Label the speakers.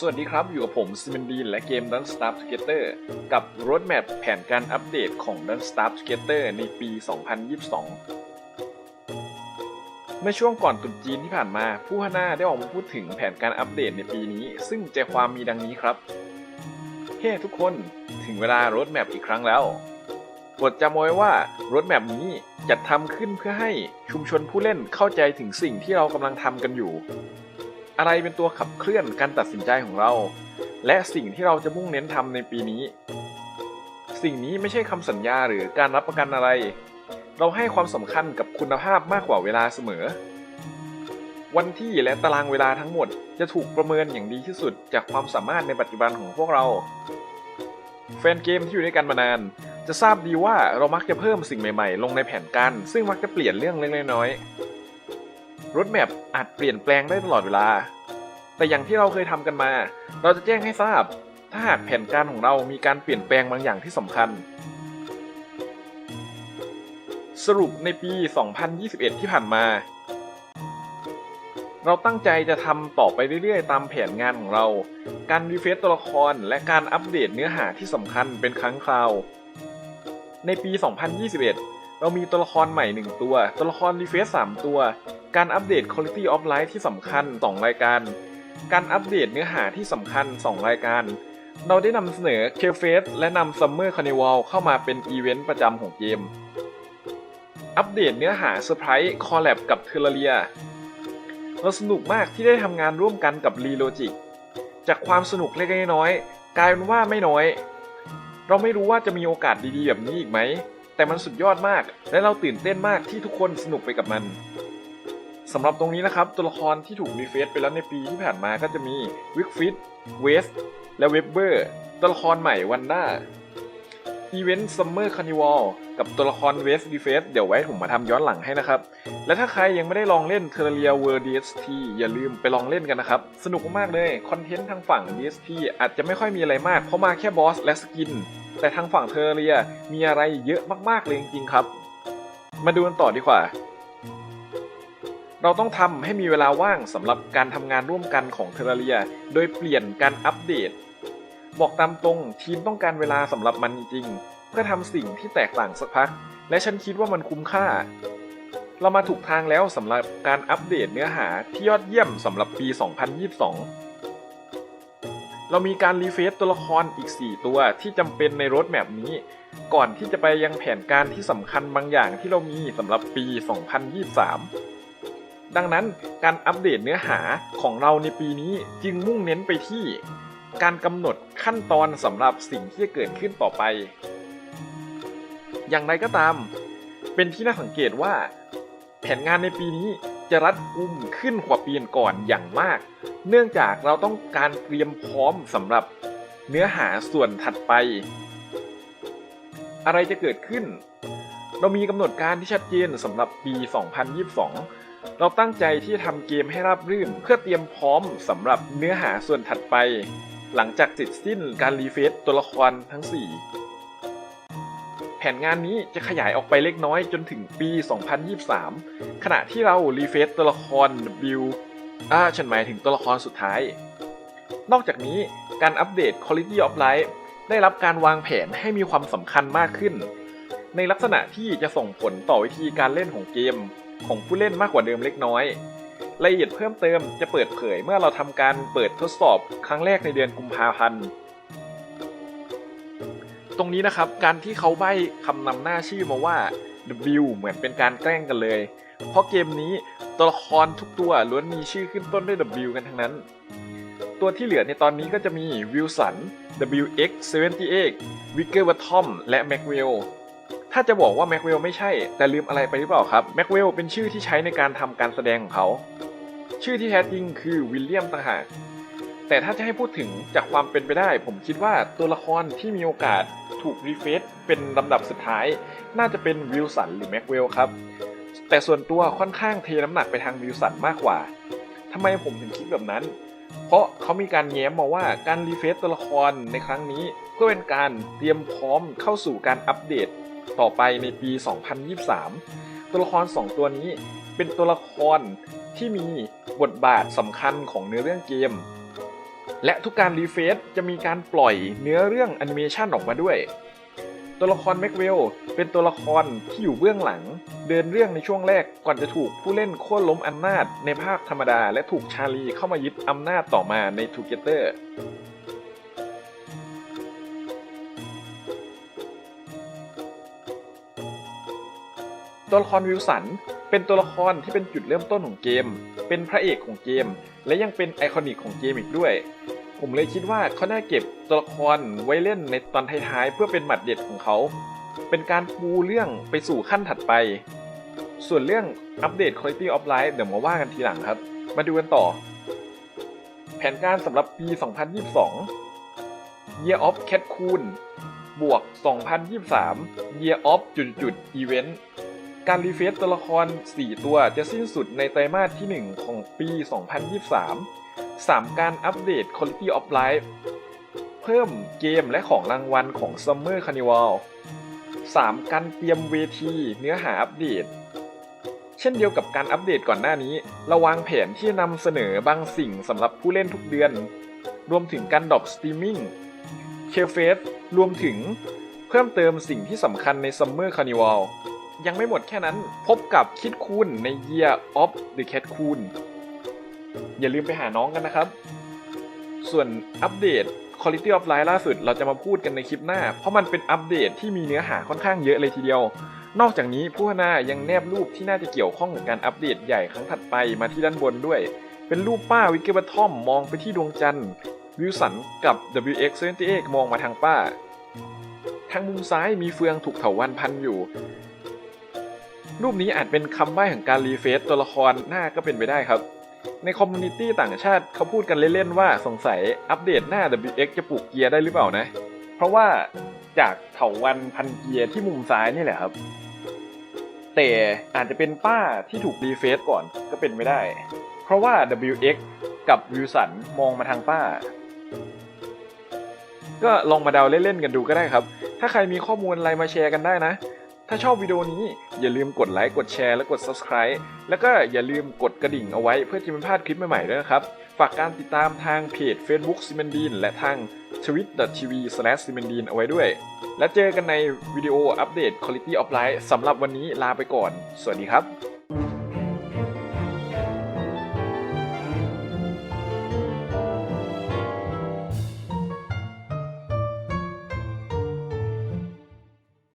Speaker 1: สวัสดีครับ อยู่กับผมซิม n นดีนและเกม Dun Start Together กับ Roadmap แผนการอัปเดตของ Dun Start Together ในปี 2022 เมื่อช่วงก่อนตรุษจีนที่ผ่านมา ผู้พัฒนาได้ออกมาพูดถึงแผนการอัปเดตในปีนี้ ซึ่งใจความมีดังนี้ครับ เฮ้ทุกคนถึงเวลา Roadmap อีกครั้งแล้วโปรดจำไว้ว่า Roadmap นี้จัดทำขึ้นเพื่อให้ชุมชนผู้เล่นเข้าใจถึงสิ่งที่เรากำลังทำกันอยู่ อะไรเป็นตัวขับเคลื่อนการตัดสินใจของเรา และสิ่งที่เราจะมุ่งเน้นทำในปีนี้ สิ่งนี้ไม่ใช่คำสัญญาหรือการรับประกันอะไร เราให้ความสำคัญกับคุณภาพมากกว่าเวลาเสมอ วันที่และตารางเวลาทั้งหมดจะถูกประเมินอย่างดีที่สุดจากความสามารถในปัจจุบันของพวกเรา แฟนเกมที่อยู่ด้วยกันมานาน จะทราบดีว่าเรามักจะเพิ่มสิ่งใหม่ๆ ลงในแผนการซึ่งมักจะเปลี่ยนเรื่องเล็กๆน้อยๆรถแมพอาจเปลี่ยนแปลงได้ตลอดเวลา แต่อย่างที่เราเคยทำกันมา เราจะแจ้งให้ทราบ ถ้าหากแผนการของเรามีการเปลี่ยนแปลงบางอย่างที่สำคัญ สรุปในปี 2021 ที่ผ่านมา เราตั้งใจจะทำต่อไปเรื่อยๆ ตามแผนงานของเรา การรีเฟซตัวละครและการอัปเดตเนื้อหาที่สำคัญเป็นครั้งคราว ในปี 2021 เรามีตัวละครใหม่ 1 ตัว ตัวละครรีเฟซ3ตัว การอัปเดต Quality of Life ที่สำคัญ 2 รายการ การอัปเดตเนื้อหาที่สำคัญ 2 รายการ เราได้นำเสนอ k f a c e และนำ Summer Carnival เข้ามาเป็นอีเวนต์ประจำของเกม อัปเดตเนื้อหาเซอร์ไพรส์คอลแลบกับเทเลเรียเราสนุกมากที่ได้ทำงานร่วมกันกับ r e l o g i c จากความสนุกเล็กๆน้อยๆกลายเป็นว่าไม่น้อย เราไม่รู้ว่าจะมีโอกาสดีๆ แบบนี้อีกไหม แต่มันสุดยอดมาก และเราตื่นเต้นมากที่ทุกคนสนุกไปกับมัน สำหรับตรงนี้นะครับ ตัวละครที่ถูกรีเฟซไปแล้วในปีที่ผ่านมาก็จะมีวิกฟิตเวสและเวบเบอร์ตัวละครใหม่วันด้าอีเวนต์ซัมเมอร์คานิวัลกับตัวละครเวสดีเฟสเดี๋ยวไว้ผมมาทำย้อนหลังให้นะครับ และถ้าใครยังไม่ได้ลองเล่น Terraria World DST อย่าลืมไปลองเล่นกันนะครับ สนุกมากเลย คอนเทนต์ทางฝั่ง DST อาจจะไม่ค่อยมีอะไรมาก เพราะมาแค่บอสและสกิน แต่ทางฝั่ง Terraria มีอะไรเยอะมากๆเลยจริงๆครับ มาดูกันต่อดีกว่า เราต้องทำให้มีเวลาว่างสำหรับการทำงานร่วมกันของ Terraria โดยเปลี่ยนการอัปเดต บอกตามตรงทีมต้องการเวลาสำหรับมันจริงเพื่อทำสิ่งที่แตกต่างสักพัก และฉันคิดว่ามันคุ้มค่า เรามาถูกทางแล้วสำหรับการอัปเดตเนื้อหาที่ยอดเยี่ยมสำหรับปี 2022 เรามีการรีเฟซตัวละครอีก 4 ตัวที่จำเป็นในรถแมพนี้ ก่อนที่จะไปยังแผนการที่สำคัญบางอย่างที่เรามีสำหรับปี 2023 ดังนั้นการอัปเดตเนื้อหาของเราในปีนี้จึงมุ่งเน้นไปที่ การกำหนดขั้นตอนสำหรับสิ่งที่จะเกิดขึ้นต่อไป อย่างไรก็ตาม เป็นที่น่าสังเกตว่า แผนงานในปีนี้จะรัดกุมขึ้นกว่าปีก่อนอย่างมาก เนื่องจากเราต้องการเตรียมพร้อมสำหรับเนื้อหาส่วนถัดไป อะไรจะเกิดขึ้น เรามีกำหนดการที่ชัดเจนสำหรับปี 2022 เราตั้งใจที่ทำเกมให้ราบรื่น เพื่อเตรียมพร้อมสำหรับเนื้อหาส่วนถัดไป หลังจากเสร็จสิ้นการรีเฟซตัวละครทั้ง 4 แผนงานนี้จะขยายออกไปเล็กน้อยจนถึงปี 2023 ขณะที่เรารีเฟซตัวละคร W อ่าฉันหมายถึงตัวละครสุดท้าย นอกจากนี้การอัปเดต Quality of Life ได้รับการวางแผนให้มีความสำคัญมากขึ้น ในลักษณะที่จะส่งผลต่อวิธีการเล่นของเกม ของผู้เล่นมากกว่าเดิมเล็กน้อย รายละเอียดเพิ่มเติมจะเปิดเผยเมื่อเราทำการเปิดทดสอบครั้งแรกในเดือนกุมภาพันธ์ตรงนี้นะครับการที่เขาใบ้คำนำหน้าชื่อมาว่า W เหมือนเป็นการแกล้งกันเลย เพราะเกมนี้ตัวละครทุกตัวล้วนมีชื่อขึ้นต้นด้วย W กันทั้งนั้น ตัวที่เหลือในตอนนี้ก็จะมีวิลสัน WX78 วิกเกอร์วัตทอมและแม็กเวล ถ้าจะบอกว่าแม็กเวลไม่ใช่ แต่ลืมอะไรไปหรือเปล่าครับแม็กเวลเป็นชื่อที่ใช้ในการทำการแสดงของเขา ชื่อที่แท้จริงคือวิลเลียมต่างหากแต่ถ้าจะให้พูดถึงจากความเป็นไปได้ ผมคิดว่าตัวละครที่มีโอกาสถูกรีเฟซเป็นลำดับสุดท้าย น่าจะเป็นวิลสันหรือแม็กเวลครับ แต่ส่วนตัวค่อนข้างเทน้ำหนักไปทางวิลสันมากกว่าทำไมผมถึงคิดแบบนั้น เพราะเขามีการแย้มมาว่าการรีเฟซตัวละครในครั้งนี้ เพื่อเป็นการเตรียมพร้อมเข้าสู่การอัปเดต ต่อไปในปี 2023 ตัวละคร 2 ตัวนี้เป็นตัวละครที่มีบทบาทสำคัญของเนื้อเรื่องเกม และทุกการรีเฟซจะมีการปล่อยเนื้อเรื่องแอนิเมชันออกมาด้วย ตัวละครแม็กเวลเป็นตัวละครที่อยู่เบื้องหลัง เดินเรื่องในช่วงแรกก่อนจะถูกผู้เล่นโค่นล้มอำนาจในภาคธรรมดา และถูกชาลีเข้ามายึดอำนาจต่อมาในทูเกเตอร์ ตัวละครวิลสันเป็นตัวละครที่เป็นจุดเริ่มต้นของเกม เป็นพระเอกของเกม และยังเป็นไอคอนิกของเกมอีกด้วย ผมเลยคิดว่าเขาน่าเก็บตัวละครไว้เล่นในตอนท้ายๆเพื่อเป็นหมัดเด็ดของเขา เป็นการปูเรื่องไปสู่ขั้นถัดไป ส่วนเรื่องอัปเดต Quality of Life เดี๋ยวมาว่ากันทีหลังครับ มาดูกันต่อ แผนการสำหรับปี 2022 Year of Cat Coon บวก 2023 Year of จุดจุด Event การรีเฟซตัวละคร 4 ตัวจะสิ้นสุดในไตรมาสที่ 1 ของปี 2023 3 การอัปเดต Quality of Life เพิ่มเกมและของรางวัลของ Summer Carnival 3 การเตรียมเวทีเนื้อหาอัปเดต เช่นเดียวกับการอัปเดตก่อนหน้านี้ราวางแผนที่นำเสนอบางสิ่งสำหรับผู้เล่นทุกเดือน รวมถึงการดรอปสตรีมมิ่งเคเฟสรวมถึงเพิ่มเติมสิ่งที่สำคัญใน Summer Carnival ยังไม่หมดแค่นั้น พบกับคิดคูนใน Year of the Cat Coon อย่าลืมไปหาน้องกันนะครับ ส่วนอัปเดต Quality of Life ล่าสุดเราจะมาพูดกันในคลิปหน้า เพราะมันเป็นอัปเดตที่มีเนื้อหาค่อนข้างเยอะเลยทีเดียว นอกจากนี้ผู้พัฒนายังแนบรูปที่น่าจะเกี่ยวข้องกับการอัปเดตใหญ่ครั้งถัดไปมาที่ด้านบนด้วย เป็นรูปป้าวิกเกอร์บัตทอมมองไปที่ดวงจันทร์วิลสันกับ WX78 มองมาทางป้า ทางมุมซ้ายมีเฟืองถูกเถาวันพันอยู่ รูปนี้อาจเป็นคำใบ้ของการรีเฟซตัวละครหน้าก็เป็นไปได้ครับ ในคอมมูนิตี้ต่างชาติเขาพูดกันเล่นๆว่าสงสัยอัปเดตหน้า WX จะปลูกเกียร์ได้หรือเปล่านะ เพราะว่าจากเถาวันพันเกียร์ที่มุมซ้ายนี่แหละครับ แต่อาจจะเป็นป้าที่ถูกรีเฟซก่อนก็เป็นไม่ได้ เพราะว่า WX กับวิลสันมองมาทางป้า ก็ลองมาเดาเล่นๆกันดูก็ได้ครับ ถ้าใครมีข้อมูลอะไรมาแชร์กันได้นะ ถ้าชอบวิดีโอนี้อย่าลืมกดไลค์กดแชร์และกด subscribe แล้วก็อย่าลืมกดกระดิ่งเอาไว้เพื่อจะไม่พลาดคลิปใหม่ๆด้วยนะครับ ฝากการติดตามทางเพจ Facebook ซิม e นดีนและทาง twit.tv s l a s h ซิม e นดีนเอาไว้ด้วย และเจอกันในวิดีโออัปเดต Quality of Life สำหรับวันนี้ลาไปก่อน สวัสดีครับ